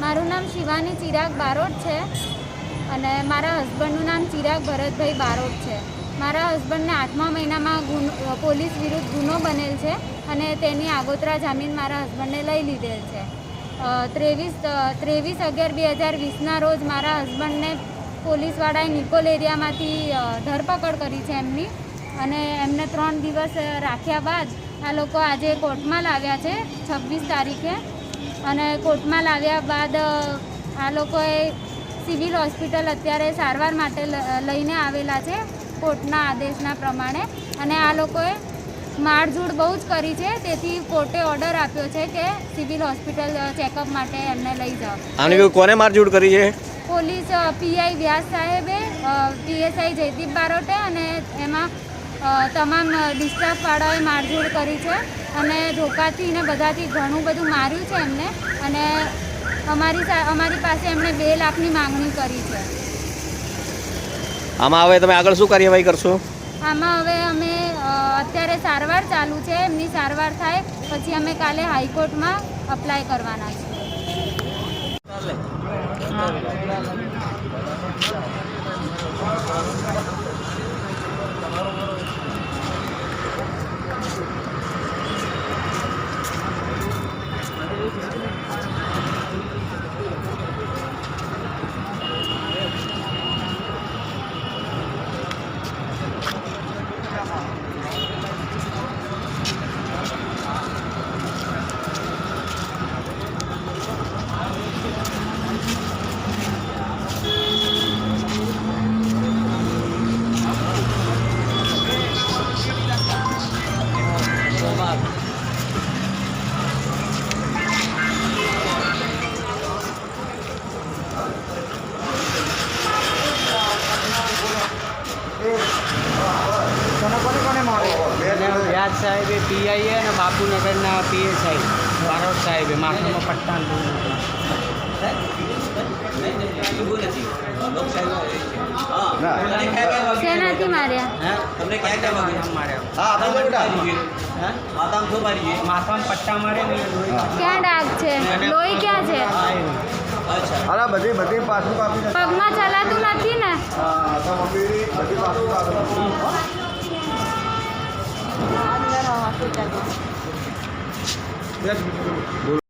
મારું નામ શિવાની ચિરાગ બારોટ છે અને મારા હસબન્ડનું નામ ચિરાગ ભરતભાઈ બારોટ છે. મારા હસબન્ડને આઠમા મહિનામાં ગુનો પોલીસ વિરુદ્ધ ગુનો બનેલ છે અને તેની આગોતરા જામીન મારા હસબન્ડને લઈ લીધેલ છે. ત્રેવીસ ત્રેવીસ અગિયાર બે હજાર વીસના રોજ મારા હસબન્ડને પોલીસવાળાએ નિકોલ એરિયામાંથી ધરપકડ કરી છે એમની અને એમને ત્રણ દિવસ રાખ્યા બાદ આ લોકો આજે કોર્ટમાં લાવ્યા છે છવ્વીસ તારીખે. અને કોર્ટમાં લાવ્યા બાદ આ લોકોએ સિવિલ હોસ્પિટલ અત્યારે સારવાર માટે લઈને આવેલા છે કોર્ટના આદેશના પ્રમાણે. અને આ લોકોએ મારઝૂડ બહુ જ કરી છે. તેથી કોર્ટે ઓર્ડર આપ્યો છે કે સિવિલ હોસ્પિટલ ચેકઅપ માટે એમને લઈ જાઓ. આની કોને મારઝૂડ કરી છે? પોલીસ પીઆઈ વ્યાસ સાહેબે પીએસઆઈ જયદીપ બારોટે અને એમાં તમામ ડિસ્ટાફવાળાએ મારઝૂડ કરી છે અને ધોકાથી ને બધાથી ઘણું બધું માર્યું છે એમને અને અમારી સા- અમારી પાસે એમણે બે લાખની માંગણી કરી છે. આમાં હવે તમે આગળ શું કાર્યવાહી કરશો? આમાં હવે અમે અત્યારે સારવાર ચાલુ છે એમની સારવાર થાય પછી અમે કાલે હાઈકોર્ટમાં અપ્લાય કરવાના છીએ. અને વ્યાજ સાહેબે પીઆઈએ અને બાપુનગરના પીએસઆઈ બારોટ સાહેબે. માથામાં પટ્ટા શેનાથી માર્યા? તમને ક્યાં ક્યાં વાગ્યું? માર્યા. હે? માથામાં પટ્ટા મારે ક્યાં ડાઘ છે? લોહી ક્યાં છે. અરે બધી બધી પાછું કાપી પગમાં ચલાતું નથી ને? બધી પાછું કાપી Obrigado.